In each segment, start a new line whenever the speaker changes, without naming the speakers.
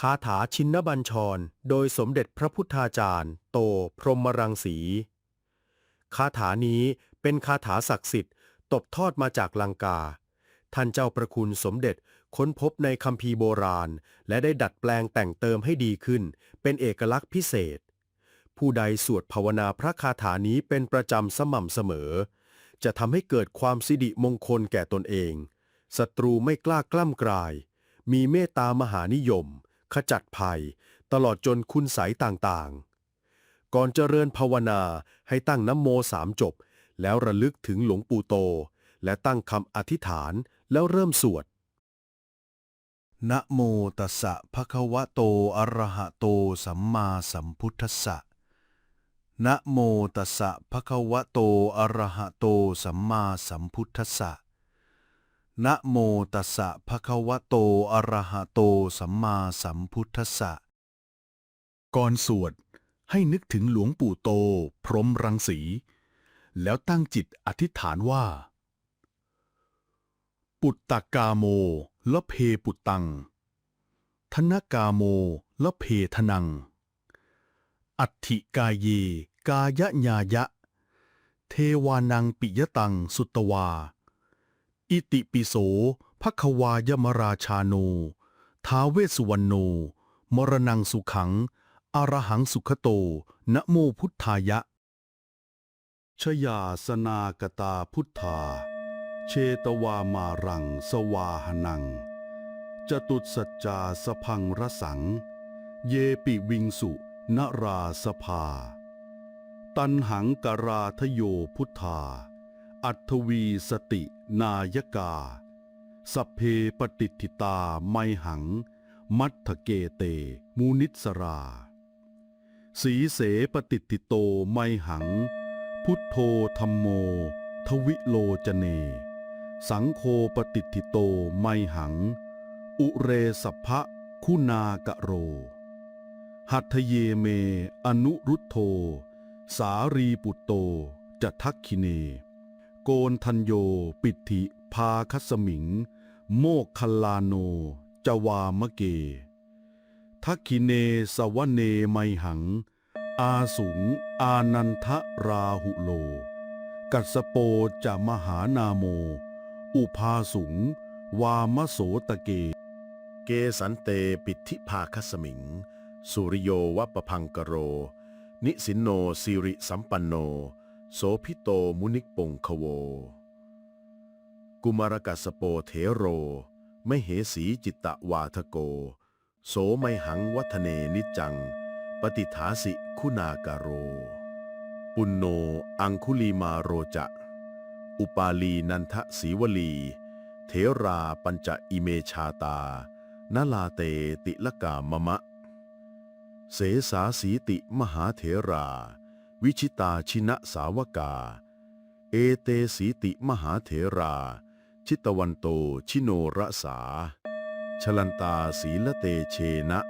คาถาชินบัญชร โดยสมเด็จพระพุทธาจารย์ โตพรหมรังสี คาถานี้เป็นคาถาศักดิ์สิทธิ์ ตบทอดมาจากลังกา ท่านเจ้าประคุณสมเด็จค้นพบในคัมภีร์โบราณ และได้ดัดแปลงแต่งเติมให้ดีขึ้น เป็นเอกลักษณ์พิเศษ ผู้ใดสวดภาวนาพระคาถานี้เป็นประจำสม่ำเสมอ จะทำให้เกิดความสิริมงคลแก่ตนเองศัตรูไม่กล้ากล้ำกลาย มีเมตตามหานิยม ขจัดภัย ตลอดจนคุณใสยต่างๆ ก่อนเจริญภาวนาให้ตั้งน้ำโมสามจบ แล้วระลึกถึงหลวงปู่โต และตั้งคำอธิษฐานแล้วเริ่มสวด
นะโมตัสสะภะคะวะโต อะระหะโต สัมมาสัมพุทธัสสะนะโมตัสสะภะคะวะโต อะระหะโต สัมมาสัมพุทธัสสะ นะโมตัสสะภะคะวะโต อะระหะโต สัมมาสัมพุทธัสสะ ก่อนสวดให้นึกถึงหลวงปู่โต พรหมรังสี แล้วตั้งจิตอธิษฐานว่า ปุตตกาโมละเพปุตตัง ธนกาโมละเพทนัง อัตถิกายเย กายะญายะ เทวานังปิยตังสุตวา อิติปิโสภควายมราชาโน ท้าเวสสุวรรณโน มรณังสุขัง อรหังสุขโต นะโมพุทธายะ ชยาสนากตาพุทธา เชตวามารังสวาหนัง จตุสัจจาสพังรสัง เยปิวิงสุนราสภา ตันหังกราทโยพุทธา อัทวีสตินายกา สเพปฏิทิตาไมหัง มัทธเกเต มูนิสรา สีเสปฏิทิโตไมหัง พุทโธธรรมโม ทวิโลจเน สังโฆปฏิทิโตไมหัง อุเรสัพพะคุณากะโร หัตเยเม อนุรุตโธ สารีปุตโต จะทักขิเน โกนทัญโย ปิติพาคัสมิง โมกคลาโน จวามะเก ทักขิเนสวเนไมหัง อาสุง อานันทราหุโล กัสสโปจะมหานาโม อุพาสุง วามโสตะเก
เกสันเตปิธิภาคสมิง สุริโยวัปพังกโร นิสินโนสิริสัมปันโน โสพิโตมุนิกปงคโว กุมารกัสโปเถโร ไมเหสีจิตตวาทโก โสไมหังวัฒเนนิจจัง ปฏิฐาสิคุณากโร ปุณโนอังคุลีมาโรจะ อุปาลีนันทศีวลี เถราปัญจอิเมชาตา นลาเตติลกามมะ เสสาสีติมหาเถรา วิชิตาชินะสาวกา เอเตสีติมหาเถรา ชิตวันโตชิโนรสา ชลันตาศีละเตเชนะ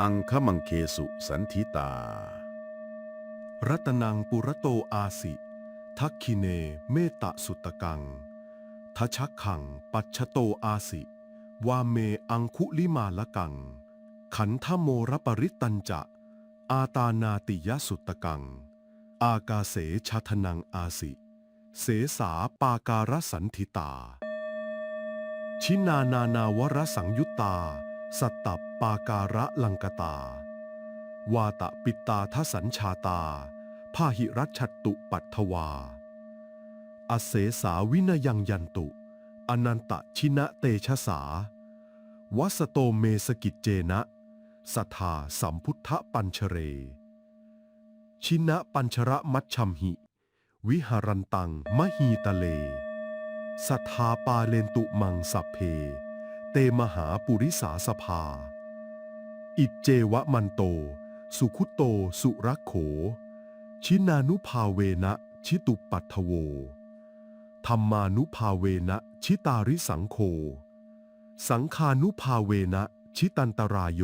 อังคมังเคสุสันธิตา
รัตนังปุระโตอาสิ ทักขิเนเมตะสุตกัง ทชักขังปัจฉโตอาสิ วาเมอังคุลิมาละกัง ขันธโมรปริตตัญจะอาตานาติยสุตกัง อากาเสชาทนังอาสิ เสสาปาการสันธิตา ชินานานาวรสังยุตตา สัตตปปาการะลังกตา วาตะปิตาทสัญชาตาพาหิรัชตุปัตถวา อเสสาวินยังยันตุ อนันตชินะเตชะสาวัสโตเมสกิจเจนะ สัทธาสัมพุทธปัญชเร ชินะปัญชระมัชชัมหิ วิหารันตังมหีตะเล สัทธาปาเลนตุมังสัพเพ เตมหาปุริสาสภา อิจเจวะมันโต สุขุโตสุรักโข ชินานุภาเวนะชิตุปัทถโว ธรรมานุภาเวนะชิตาริสังโฆสังคานุภาเวนะชิตันตรายโย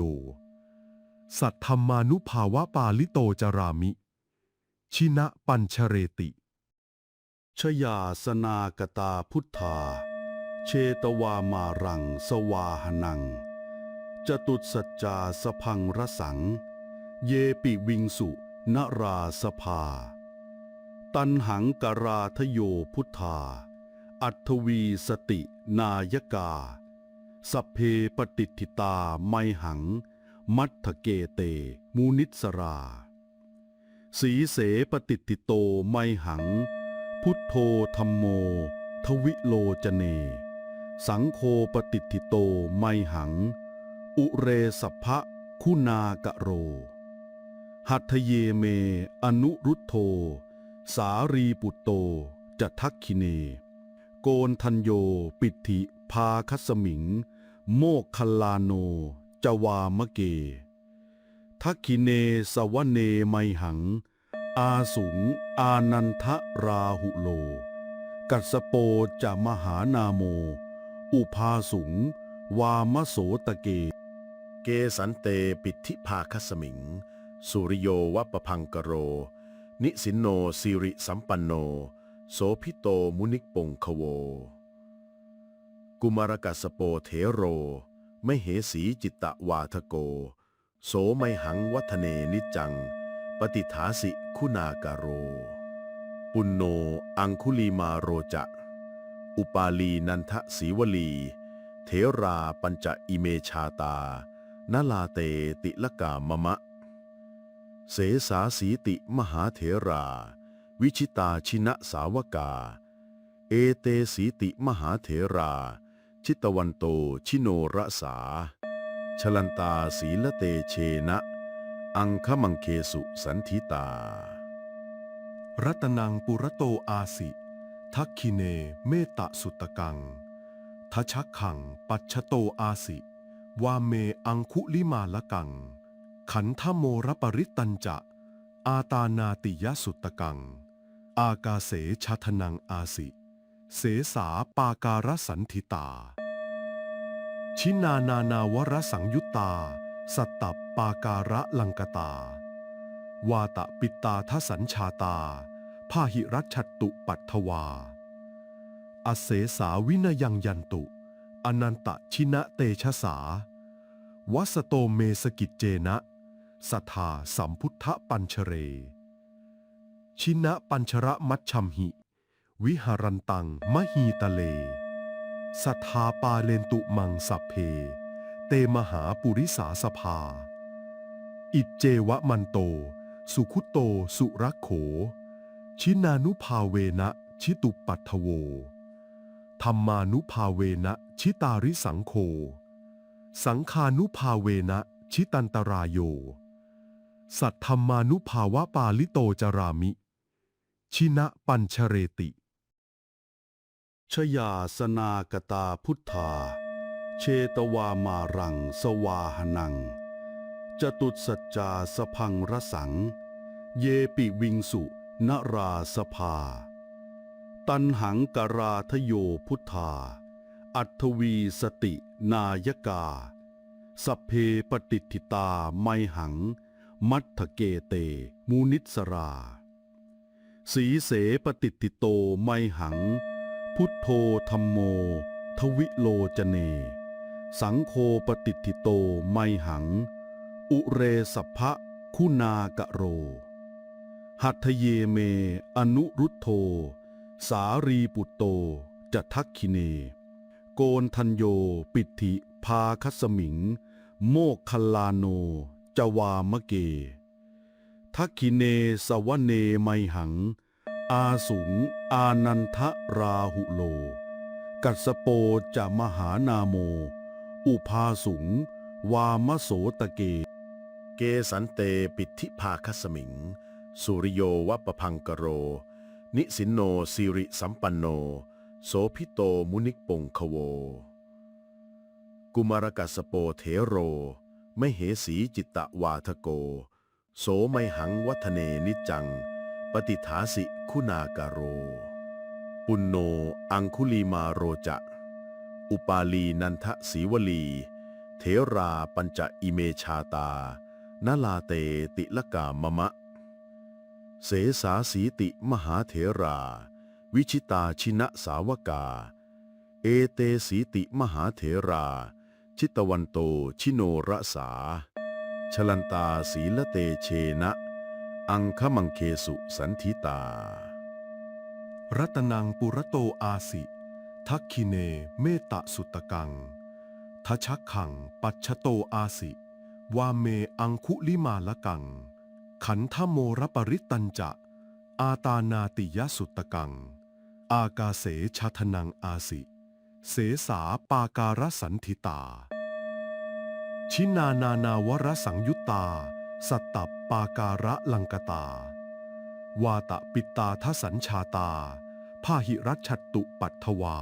สัทธรรมานุภาวะปาลิโตจารามิ ชินะปัญชเรติ ชยาสนากตาพุทธา เชตวามารัง สวาหนัง จตุสัจจาสพังรสัง เยปิวิงสุนราสภา ตันหังกราทโยพุทธา อัทวีสตินายกา สัพเพปฏิทิตาไมหัง มัทธเกเต มูนิสรา สีเสปฏิติโตไมหัง พุทโธธรรมโม ทวิโลจเน สังโฆปฏิทิโตไมหัง อุเรสัพพะคุณากะโร หัตเยเม อนุรุตโธ สารีปุตโตจะทักขิเน โกนทัญโยปิติพาคัสมิง โมกคลลาโน จวามะเก ทักขิเนสวเนไมหัง อาสุง อานันทราหุโล กัสโปจะมหานาโม อุพาสุง วามโสตะเก
เกสันเตปิทิภาคสมิง สุริโยวัปพังกโร นิสินโนสิริสัมปันโน โสพิโตมุนิกปงคโว กุมารกัสสโปเถโร ไม่เหสีจิตตวาทโก โสไมหังวัฒเนนิจัง ปฏิฐาสิคุณากาโร ปุณโนอังคุลีมาโรจะ อุปาลีนันทศีวลีเถราปัญจอิเมชาตา นลาเตติลกามมะ เสสาสีติมหาเถรา วิชิตาชินะสาวกา เอเตสีติมหาเถรา ชิตวันโตชิโนรสา ชลันตาศีละเตเชนะ อังคมังเคสุสันธิตา
รัตนังปุระโตอาสิ ทักขิเนเมตะสุตกัง ทชักขังปัจฉโตอาสิ วาเมอังคุลิมาละกัง ขันธโมรปริตตัญจะ อาตานาติยสุตกัง อากาเสชาทนังอาสิ เสสาปาการสันธิตา ชินานานาวรสังยุตตา สัตตปปาการะลังกตา วาตะปิตาทสัญชาตาพาหิรัชตุปัตถวา อเสสาวินยังยันตุ อนันตชินะเตชะสาวัสโตเมสกิจเจนะ สัทธาสัมพุทธปัญชเร ชินะปัญชระมัชชัมหิ วิหารันตังมหีตะเล สัทธาปาเลนตุมังสัพเพ เตมหาปุริสาสภา อิจเจวะมันโต สุขุโตสุรักโข ชินานุภาเวนะชิตุปัทถโว ธรรมานุภาเวนะชิตาริสังโฆสังคานุภาเวนะชิตันตรายโย สัทธรรมานุภาวะปาลิโตจารามิ ชินะปัญชเรติ ชยาสนากตาพุทธา เชตวามารัง สวาหนัง จตุสัจจาสพังรสัง เยปิวิงสุนราสภา ตันหังกราทโยพุทธา อัทวีสตินายกา สัพเพปฏิทิตาไมหัง มัทธเกเต มูนิสรา สีเสปฏิติโตไมหัง พุทโธธรรมโม ทวิโลจเน สังโฆปฏิทิโตไมหัง อุเรสัพพะคุณากะโร หัตถเยเม อนุรุตโธ สารีปุตโตจะทักขิเน โกนทัญโยปิติพาคัสมิง โมกคลาโน จวามะเก ทักขิเนสวเนไมหัง อาสุง อานันทราหุโล กัสโปจะมหานาโม อุพาสุง วามโสตะเก
เกสันเตปิทิภาคสมิง สุริโยวัปพังกโร นิสินโนสิริสัมปันโน โสพิโตมุนิกปงคโว กุมารกัสโปเถโร ไม่เหสีจิตตวาทโก โสไมหังวัฒเนนิจัง ปฏิฐาสิคุณากาโร ปุณโน อังคุลีมาโรจะ อุปาลีนันทศีวลีเถราปัญจอิเมชาตานลาเตติลกามมะ เสสาสีติมหาเถรา วิชิตาชินะสาวกา เอเตสีติมหาเถรา ชิตวันโตชิโนรสา ชลันตาศีลเตเชนะ อังคมังเคสุสันธิตา
รัตนังปุระโตอาสิ ทักคิเนเมตตะสุตตกัง ทชักขังปัชโตอาสิ วาเมอังคุลิมาละกัง ขันธโมรปริตตัญจะ อาตานาติยสุตตกัง อากาเสชาทนังอาสิ เสสาปาการสันธิตา ชินานานาวรสังยุตตา สัตตปาการะลังกตา วาตะปิตาทสัญชาตาพาหิรัชัตตุปัทวา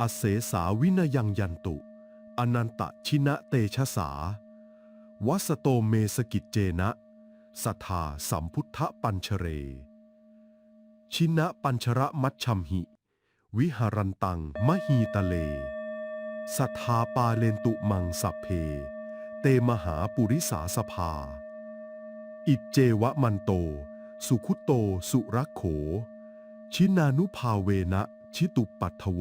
อเสสาวินยังยันตุ อนันตชินะเตชะสา วัสโตเมสกิจเจนะสัทธาสัมพุทธปัญชเร ชินะปัญชระมัชชัมหิ วิหารันตังมหีตะเล สัทธาปาเลนตุมังสัพเพ เตมหาปุริสาสภา อิจเจวะมันโต สุขุโตสุรักโข ชินานุภาเวนะชิตุปัทโว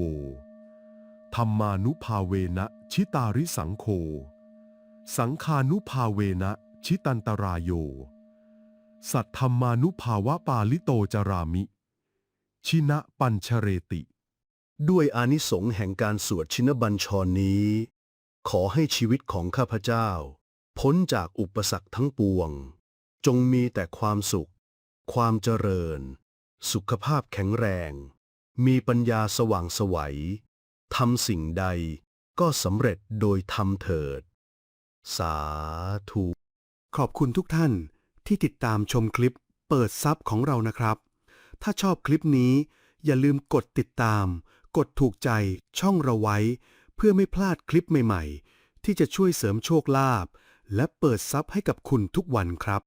ธรรมานุภาเวนะชิตาริสังโฆสังคานุภาเวนะชิตันตรายโย สัทธรรมานุภาวะปาลิโตจารามิ ชินะปัญชเรติ
ด้วยอานิสงส์แห่งการสวดชินบัญชรนี้ ขอให้ชีวิตของข้าพเจ้า พ้นจากอุปสรรคทั้งปวง จงมีแต่ความสุข ความเจริญ สุขภาพแข็งแรง มีปัญญาสว่างสวัยทำสิ่งใดก็สำเร็จโดยทำเถิด สาธุ
ขอบคุณทุกท่านที่ติดตามชมคลิปเปิดซับของเรานะครับ ถ้าชอบคลิปนี้อย่าลืมกดติดตาม กดถูกใจช่องเราไว้ เพื่อไม่พลาดคลิปใหม่ ๆ ที่จะช่วยเสริมโชคลาภและเปิดทรัพย์ให้กับคุณทุกวันครับ